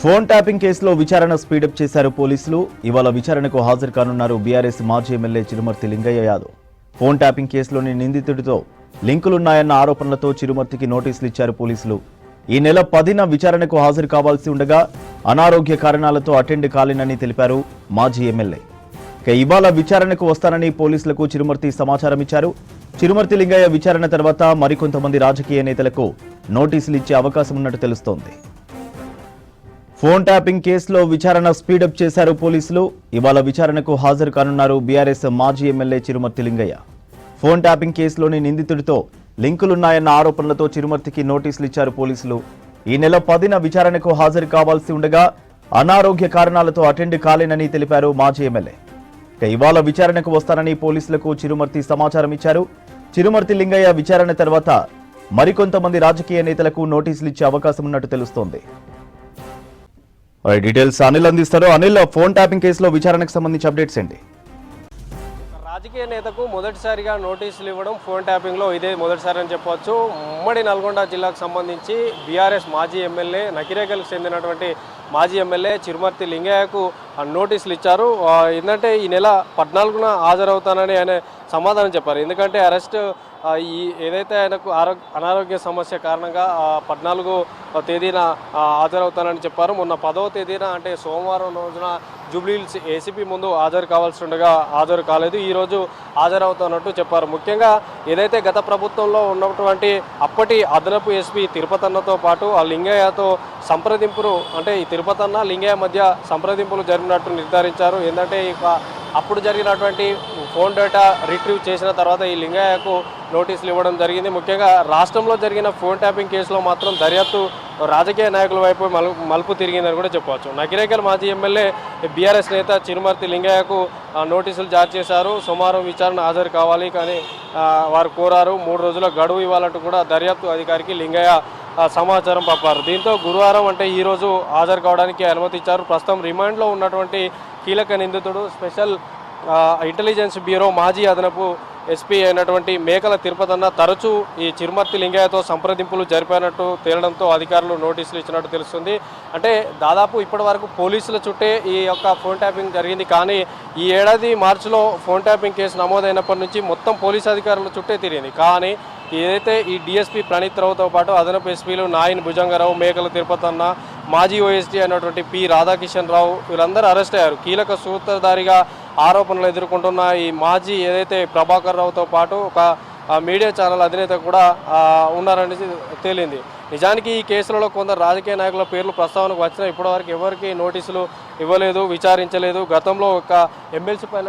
Phone tapping కేసులో విచారణ speedup చేశారు పోలీసులు. ఇవాళ విచారణకు హాజరు కానున్నారు బీఆర్ఎస్ మాజీ MLA Chirumarthi Lingaiah Yadav. Phone tapping కేసులోని నిందితుడితో లింకులున్నాయన్న ఆరోపణలతో చిరుమర్తికి నోటీసులు ఇచ్చారు పోలీసులు. ఈ నెల పదిన విచారణకు హాజరు కావాల్సి ఉండగా అనారోగ్య కారణాలతో అటెండ్ కాలేనని తెలిపారు మాజీ ఎమ్మెల్యే. ఇక ఇవాళ విచారణకు వస్తానని పోలీసులకు చిరుమర్తి సమాచారం ఇచ్చారు. చిరుమర్తి లింగయ్య విచారణ తర్వాత మరికొంతమంది రాజకీయ నేతలకు నోటీసులు ఇచ్చే అవకాశం ఉన్నట్టు తెలుస్తోంది. ఫోన్ ట్యాపింగ్ కేసులో విచారణ స్పీడప్ చేశారు పోలీసులు. ఇవాళ విచారణకు హాజరు కానున్నారు బీఆర్ఎస్ మాజీ MLA Chirumarthi Lingaiah. Phone tapping కేసులోని నిందితుడితో లింకులున్నాయన్న ఆరోపణలతో చిరుమర్తికి నోటీసులు ఇచ్చారు పోలీసులు. ఈ నెల పదిన విచారణకు హాజరు కావాల్సి ఉండగా అనారోగ్య కారణాలతో అటెండ్ కాలేనని తెలిపారు మాజీ ఎమ్మెల్యే. ఇక ఇవాళ విచారణకు వస్తానని పోలీసులకు చిరుమర్తి సమాచారం ఇచ్చారు. చిరుమర్తి లింగయ్య విచారణ తర్వాత మరికొంతమంది రాజకీయ నేతలకు నోటీసులు ఇచ్చే అవకాశం ఉన్నట్టు తెలుస్తోంది. డీటెయిల్స్ అనిల్ అందిస్తారు అనిల్ ఫోన్ ట్యాపింగ్ కేసులో విచారణకు సంబంధించి అప్డేట్స్ ఏంటి? రాజకీయ నేతకు మొదటిసారిగా నోటీసులు ఇవ్వడం ఫోన్ ట్యాపింగ్లో ఇదే మొదటిసారి అని చెప్పవచ్చు ఉమ్మడి నల్గొండ జిల్లాకు సంబంధించి బీఆర్ఎస్ మాజీ ఎమ్మెల్యే నకిరేకల్కి చెందినటువంటి మాజీ ఎమ్మెల్యే చిరుమర్తి లింగయ్యకు నోటీసులు ఇచ్చారు. ఏంటంటే ఈ నెల పద్నాలుగున హాజరవుతానని ఆయన సమాధానం చెప్పారు. ఎందుకంటే అరెస్ట్ ఈ ఏదైతే ఆయనకు ఆరోగ్య అనారోగ్య సమస్య కారణంగా పద్నాలుగో పద్నాలుగు తేదీన హాజరవుతానని చెప్పారు. మొన్న పదవ తేదీన అంటే సోమవారం రోజున జూబ్లీహిల్స్ ఏసీపీ ముందు హాజరు కావాల్సి ఉండగా హాజరు కాలేదు. ఈరోజు హాజరవుతున్నట్టు చెప్పారు. ముఖ్యంగా ఏదైతే గత ప్రభుత్వంలో ఉన్నటువంటి అప్పటి అదనపు ఎస్పీ తిరుపతన్నతో పాటు ఆ లింగయ్యతో సంప్రదింపులు అంటే ఈ తిరుపతన్న లింగయ్య మధ్య సంప్రదింపులు జరిగినట్టు నిర్ధారించారు. ఏంటంటే ఇక అప్పుడు జరిగినటువంటి ఫోన్ డేటా రిట్రీవ్ చేసిన తర్వాత ఈ లింగయ్యకు నోటీసులు ఇవ్వడం జరిగింది. ముఖ్యంగా రాష్ట్రంలో జరిగిన ఫోన్ ట్యాపింగ్ కేసులో మాత్రం దర్యాప్తు రాజకీయ నాయకుల వైపు మలుపు మలుపు తిరిగిందని కూడా చెప్పవచ్చు. నగిరేకల్ మాజీ ఎమ్మెల్యే బీఆర్ఎస్ నేత చిరుమర్తి లింగయ్యకు నోటీసులు జారీ చేశారు. సోమవారం విచారణ హాజరు కావాలి కానీ వారు కోరారు. మూడు రోజుల గడువు ఇవ్వాలంటూ కూడా దర్యాప్తు అధికారికి లింగయ్య సమాచారం పంపారు. దీంతో గురువారం అంటే ఈరోజు హాజరు కావడానికి అనుమతి ఇచ్చారు. ప్రస్తుతం రిమాండ్లో ఉన్నటువంటి కీలక నిందితుడు స్పెషల్ ఇంటెలిజెన్స్ బ్యూరో మాజీ అదనపు ఎస్పీ అయినటువంటి మేకల తిరుపతన్న తరచూ ఈ చిరుమర్తి లింగయ్యతో సంప్రదింపులు జరిపినట్టు తేలడంతో అధికారులు నోటీసులు ఇచ్చినట్టు తెలుస్తుంది. అంటే దాదాపు ఇప్పటి వరకు పోలీసుల చుట్టే ఈ యొక్క ఫోన్ ట్యాపింగ్ జరిగింది. కానీ ఈ ఏడాది మార్చిలో ఫోన్ ట్యాపింగ్ కేసు నమోదైనప్పటి నుంచి మొత్తం పోలీస్ అధికారుల చుట్టే తిరిగింది. కానీ ఏదైతే ఈ డిఎస్పీ ప్రణీత్ రావుతో పాటు అదనపు ఎస్పీలు నాయన్ భుజంగరావు మేకల తిరుపతన్న మాజీ ఓఎస్డీ అయినటువంటి పి. రాధాకిషన్ రావు వీళ్ళందరూ అరెస్ట్ అయ్యారు. కీలక సూత్రధారిగా ఆరోపణలు ఎదుర్కొంటున్న ఈ మాజీ ఏదైతే ప్రభాకర్ రావుతో పాటు ఒక ఆ, మీడియా ఛానల్ అధినేత కూడా ఉన్నారనేది తేలింది. నిజానికి ఈ కేసులలో కొందరు రాజకీయ నాయకుల పేర్లు ప్రస్తావనకు వచ్చినా ఇప్పటివరకు ఎవరికి నోటీసులు ఇవ్వలేదు విచారించలేదు. గతంలో ఒక ఎమ్మెల్సీ పైన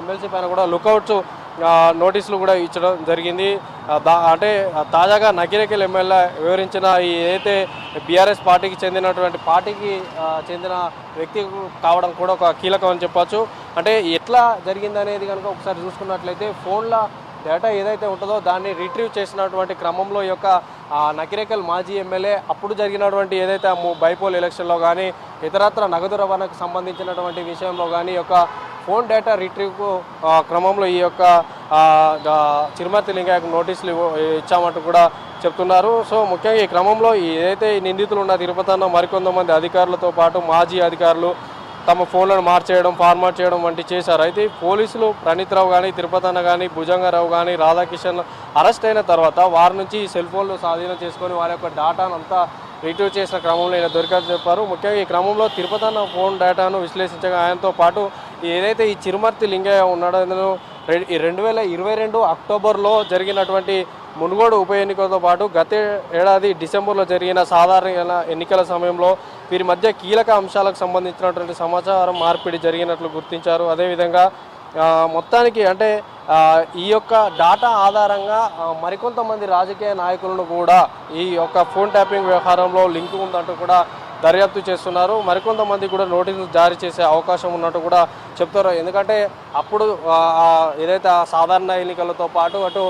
ఎమ్మెల్సీ పైన కూడా లుకౌట్స్ నోటీసులు కూడా ఇచ్చడం జరిగింది. అంటే తాజాగా నకిరేకల్ ఎమ్మెల్యే వివరించిన ఈ ఏదైతే బీఆర్ఎస్ పార్టీకి చెందినటువంటి పార్టీకి చెందిన వ్యక్తి కావడం కూడా ఒక కీలకం అని చెప్పచ్చు. అంటే ఎట్లా జరిగిందనేది కనుక ఒకసారి చూసుకున్నట్లయితే ఫోన్ల డేటా ఏదైతే ఉంటుందో దాన్ని రిట్రీవ్ చేసినటువంటి క్రమంలో ఈ యొక్క నకిరేకల్ మాజీ ఎమ్మెల్యే అప్పుడు జరిగినటువంటి ఏదైతే బైపోల్ ఎలక్షన్లో కానీ ఇతరత్ర నగదు రవాణాకు సంబంధించినటువంటి విషయంలో కానీ యొక్క ఫోన్ డేటా రిట్రీవ్ క్రమంలో ఈ యొక్క చిరుమతి చిరుమర్తి లింగయ్యకు నోటీసులు ఇచ్చామంటూ కూడా చెప్తున్నారు. సో ముఖ్యంగా ఈ క్రమంలో ఏదైతే నిందితులు ఉన్న తిరుపతన్న మరికొంతమంది అధికారులతో పాటు మాజీ అధికారులు తమ ఫోన్లను మార్చేయడం ఫార్మాట్ చేయడం వంటి చేశారు. అయితే పోలీసులు ప్రణీత్ రావు కానీ తిరుపతన్న కానీ భుజంగరావు కానీ రాధాకిషన్ అరెస్ట్ అయిన తర్వాత వారి నుంచి ఈ సెల్ ఫోన్లు స్వాధీనం చేసుకొని వారి యొక్క డేటాను అంతా రిట్రీవ్ చేసిన క్రమంలో ఈయన దొరికారు చెప్పారు. ముఖ్యంగా ఈ క్రమంలో తిరుపతన్న ఫోన్ డేటాను విశ్లేషించగా ఆయనతో పాటు ఏదైతే ఈ చిరుమర్తి లింగయ్య ఉన్నాడో ఈ రెండు వేల ఇరవై రెండు అక్టోబర్లో జరిగినటువంటి మునుగోడు ఉప ఎన్నికలతో పాటు గత ఏడాది డిసెంబర్లో జరిగిన సాధారణ ఎన్నికల సమయంలో వీరి మధ్య కీలక అంశాలకు సంబంధించినటువంటి సమాచారం మార్పిడి జరిగినట్లు గుర్తించారు. అదేవిధంగా మొత్తానికి అంటే ఈ యొక్క డాటా ఆధారంగా మరికొంతమంది రాజకీయ నాయకులను కూడా ఈ యొక్క ఫోన్ ట్యాపింగ్ వ్యవహారంలో లింక్ ఉందంటూ కూడా దర్యాప్తు చేస్తున్నారు. మరికొంతమంది కూడా నోటీసులు జారీ చేసే అవకాశం ఉన్నట్టు కూడా చెప్తారు ఎందుకంటే అప్పుడు ఏదైతే సాధారణ ఎన్నికలతో పాటు అటు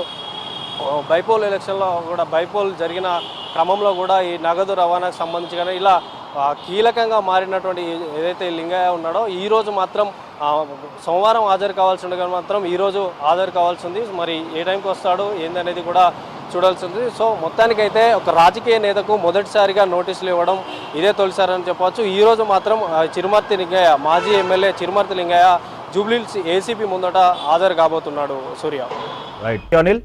బైపోల్ ఎలక్షన్లో కూడా బైపోల్ జరిగిన క్రమంలో కూడా ఈ నగదు రవాణాకు సంబంధించి కానీ ఇలా కీలకంగా మారినటువంటి ఏదైతే లింగయ్య ఉన్నాడో ఈ రోజు మాత్రం సోమవారం హాజరు కావాల్సి ఉండగా మాత్రం ఈరోజు హాజరు కావాల్సి ఉంది మరి ఏ టైంకి వస్తాడు ఏందనేది కూడా చూడాల్సింది. సో మొత్తానికైతే ఒక రాజకీయ నేతకు మొదటిసారిగా నోటీసులు ఇవ్వడం ఇదే తొలిసారి అని చెప్పవచ్చు ఈరోజు మాత్రం చిరుమర్తి లింగయ్య మాజీ ఎమ్మెల్యే చిరుమర్తి లింగయ్య జూబ్లీల్స్ ఏసీపీ ముందట హాజరు కాబోతున్నాడు సూర్య. రైట్. అనిల్?